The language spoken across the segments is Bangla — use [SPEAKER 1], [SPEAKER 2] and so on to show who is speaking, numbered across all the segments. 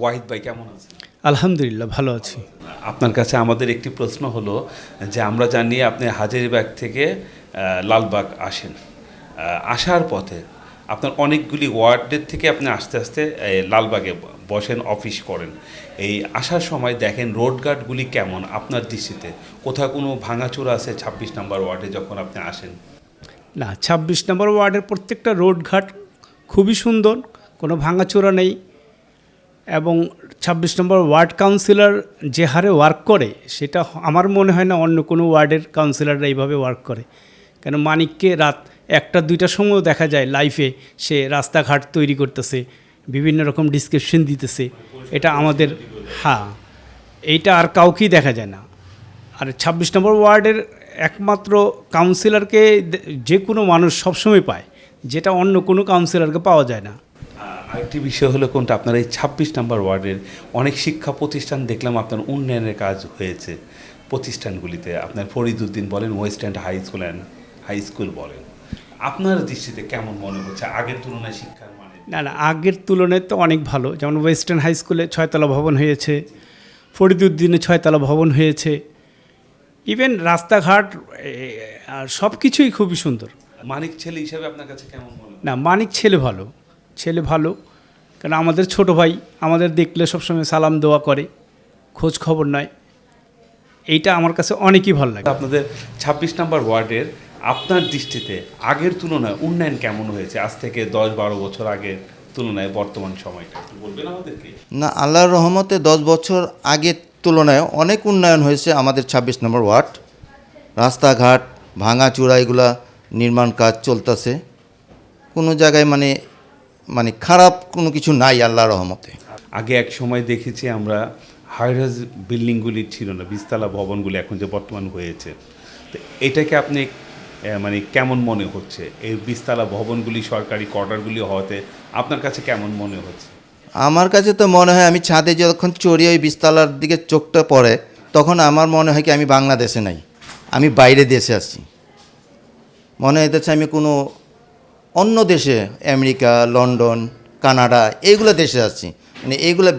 [SPEAKER 1] ওয়াহিদ ভাই কেমন আছেন?
[SPEAKER 2] আলহামদুলিল্লাহ ভালো আছি।
[SPEAKER 1] আপনার কাছে আমাদের একটি প্রশ্ন হলো যে আমরা জানি আপনি হাজারিবাগ থেকে লালবাগ আসেন। আসার পথে আপনার অনেকগুলি ওয়ার্ডের থেকে আপনি আস্তে আস্তে লালবাগে বসেন অফিস করেন। এই আসার সময় দেখেন রোড গার্ডগুলি কেমন আপনার দৃষ্টিতে? কোথাও কোনো ভাঙাচোরা আছে ছাব্বিশ নম্বর ওয়ার্ডে যখন আপনি আসেন?
[SPEAKER 2] না ছাব্বিশ নম্বর ওয়ার্ডের প্রত্যেকটা রোডঘাট খুবই সুন্দর কোনো ভাঙাচোরা নেই। এবং ছাব্বিশ নম্বর ওয়ার্ড কাউন্সিলর যে হারে ওয়ার্ক করে, সেটা আমার মনে হয় না অন্য কোনো ওয়ার্ডের কাউন্সিলররা এইভাবে ওয়ার্ক করে। কেন মানিককে রাত একটা দুইটার সময়ও দেখা যায় লাইফে সে রাস্তাঘাট তৈরি করতেছে, বিভিন্ন রকম ডিসক্রিপশন দিতেছে। এটা আমাদের হ্যাঁ এইটা আর কাউকেই দেখা যায় না। আর ছাব্বিশ নম্বর ওয়ার্ডের একমাত্র কাউন্সিলরকে যে কোনো মানুষ সবসময় পায়, যেটা অন্য কোনো কাউন্সিলরকে পাওয়া যায় না।
[SPEAKER 1] আরেকটি বিষয় হলো কোনটা? আপনার এই ছাব্বিশ নম্বর ওয়ার্ডের অনেক শিক্ষা প্রতিষ্ঠান দেখলাম আপনার উন্নয়নের কাজ হয়েছে প্রতিষ্ঠানগুলিতে। আপনার ফরিদুদ্দিন বলেন West End High School and High School বলেন। আপনার দৃষ্টিতে কেমন মনে হচ্ছে? আগের তুলনায় শিক্ষার মানে?
[SPEAKER 2] না না আগের তুলনায় তো অনেক ভালো। যেমন ওয়েস্টার্ন হাই স্কুলে ছয়তলা ভবন হয়েছে ফরিদুদ্দিনে ছয়তলা ভবন হয়েছে। ইভেন রাস্তাঘাট আর সব কিছুই খুবই সুন্দর।
[SPEAKER 1] মানিক ছেলে হিসাবে আপনার কাছে কেমন মনে
[SPEAKER 2] না মানিক ছেলে ভালো। ছেলে ভালো কারণ আমাদের ছোট ভাই আমাদের দেখলে সবসময় সালাম দোয়া করে খোঁজ খবর নয়। এইটা আমার কাছে অনেকই ভালো লাগে।
[SPEAKER 1] আপনাদের ছাব্বিশ নম্বর ওয়ার্ডের আপনার দৃষ্টিতে আগের তুলনায় উন্নয়ন কেমন হয়েছে? আজ থেকে দশ বারো বছর আগের তুলনায় বর্তমান সময়টা বলবেন আমাদেরকে?
[SPEAKER 3] না আল্লাহর রহমতে দশ বছর আগের তুলনায় অনেক উন্নয়ন হয়েছে আমাদের ছাব্বিশ নম্বর ওয়ার্ড। রাস্তাঘাট ভাঙাচূড়া এগুলা নির্মাণ কাজ চলতেছে। কোনো জায়গায় মানে মানে খারাপ কোনো কিছু নাই আল্লাহর রহমতে।
[SPEAKER 1] আগে এক সময় দেখেছি আমরা হাইরাজ বিল্ডিংগুলি ছিল না বিস্তালা ভবনগুলি এখন যে বর্তমান হয়েছে। তো এটাকে আপনি মানে কেমন মনে হচ্ছে? এই বিস্তালা ভবনগুলি সরকারি কোয়ার্টারগুলি হওয়াতে আপনার কাছে কেমন মনে হচ্ছে?
[SPEAKER 3] আমার কাছে তো মনে হয় আমি ছাদে যখন চড়ি ওই বিস্তালার দিকে চোখটা পড়ে তখন আমার মনে হয় কি আমি বাংলাদেশে নাই আমি বাইরে দেশে আছি। মনে হইতেছে আমি কোনো অন্য দেশে আমেরিকা লন্ডন কানাডা এইগুলো দেশে আছি। মানে এইগুলো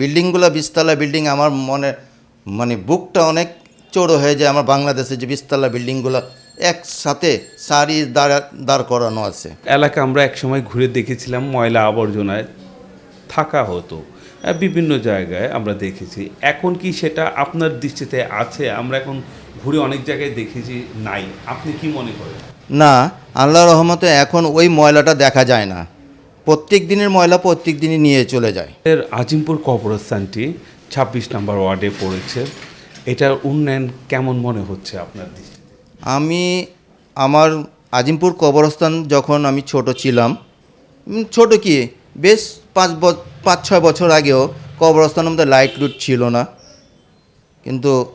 [SPEAKER 3] বিল্ডিংগুলো বিশতলা বিল্ডিং আমার মনে মানে বুকটা অনেক চড়ো হয়ে যায় আমার বাংলাদেশে যে বিশতলা বিল্ডিংগুলো একসাথে সারি দাঁড়া দাঁড় করানো আছে।
[SPEAKER 1] এলাকা আমরা এক সময় ঘুরে দেখেছিলাম ময়লা আবর্জনায়। থাকা হতো। বিভিন্ন জায়গায় আমরা দেখেছি। এখন কি সেটা আপনার দৃষ্টিতে আছে? আমরা এখন ঘুরে অনেক জায়গায় দেখেছি নাই। আপনি কি মনে করেন?
[SPEAKER 3] না আল্লাহ রহমতে এখন ওই ময়লাটা দেখা যায় না। প্রত্যেক দিনের ময়লা প্রত্যেক দিনই নিয়ে চলে যায়।
[SPEAKER 1] এর আজিমপুর কবরস্থানটি ছাব্বিশ নম্বর ওয়ার্ডে পড়েছে। এটার উন্নয়ন কেমন মনে হচ্ছে আপনার
[SPEAKER 3] আমি আমার আজিমপুর কবরস্থান যখন আমি ছোট ছিলাম ছোট কি বেশ পাঁচ ব- পাঁচ ছয় বছর আগেও কবরস্থানের মধ্যে লাইট লুট ছিল না। কিন্তু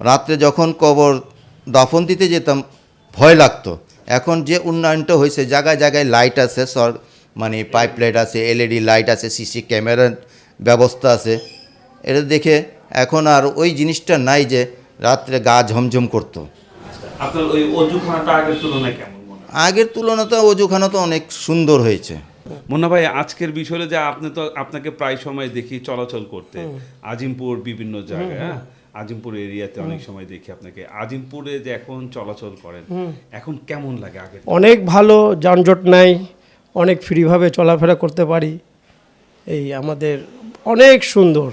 [SPEAKER 3] রাত্রে যখন কবর দাফন দিতে যেতাম ভয় লাগতো। এখন যে উন্নয়নটা হয়েছে জায়গায় জায়গায় লাইট আছে সর মানে পাইপ লাইট আছে এলইডি লাইট আছে সিসি ক্যামেরার ব্যবস্থা আছে। এটা দেখে এখন আর ওই জিনিসটা নাই যে রাত্রে গা ঝমঝম করতো।
[SPEAKER 1] আপনার ওই আগের তুলনায় কেমন মনে হয়?
[SPEAKER 3] আগের তুলনাতে অজুখানা তো অনেক সুন্দর হয়েছে।
[SPEAKER 1] মুন্না ভাই আজকের বিষয় হলো যে আপনি তো আপনাকে প্রায় সময় দেখি চলাচল করতে। আজিমপুর বিভিন্ন জায়গায় হ্যাঁ? আজিমপুর এরিয়াতে অনেক সময় দেখি আপনাকে। আজিমপুরে যে এখন চলাচল করেন এখন কেমন লাগে আগে
[SPEAKER 4] অনেক ভালো যানজট নাই অনেক ফ্রিভাবে চলাফেরা করতে পারি। এই আমাদের অনেক সুন্দর।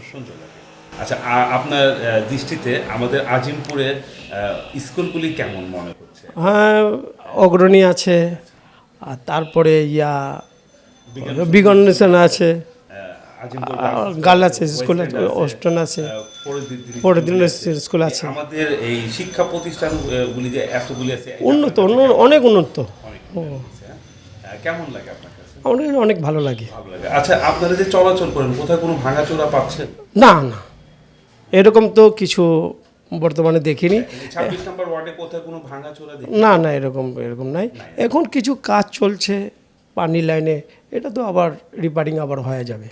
[SPEAKER 1] আচ্ছা আপনার দৃষ্টিতে আমাদের আজিমপুরে স্কুলগুলি কেমন মনে হচ্ছে?
[SPEAKER 4] হ্যাঁ অগ্রণী আছে আর তারপরে ইয়া বিগনেশন আছে। গার্ল আছে স্কুল আছে ওস্টার্ন আছে। স্কুল আছে।
[SPEAKER 1] আমাদের এই শিক্ষা প্রতিষ্ঠানগুলি যে এতগুলি আছে
[SPEAKER 4] উন্নত অনেক উন্নত।
[SPEAKER 1] অনেক হ্যাঁ? কেমন লাগে আপনার
[SPEAKER 4] আমাদের অনেক ভালো লাগে।
[SPEAKER 1] আচ্ছা আপনারা যে চলাচল করেন কোথায় কোনো ভাঙাচোরা পাচ্ছেন?
[SPEAKER 4] না না। এরকম তো কিছু বর্তমানে দেখিনি। না না এরকম এরকম নাই। এখন কিছু কাজ চলছে পানি লাইনে এটা তো আবার রিপেয়ারিং আবার হয়ে যাবে।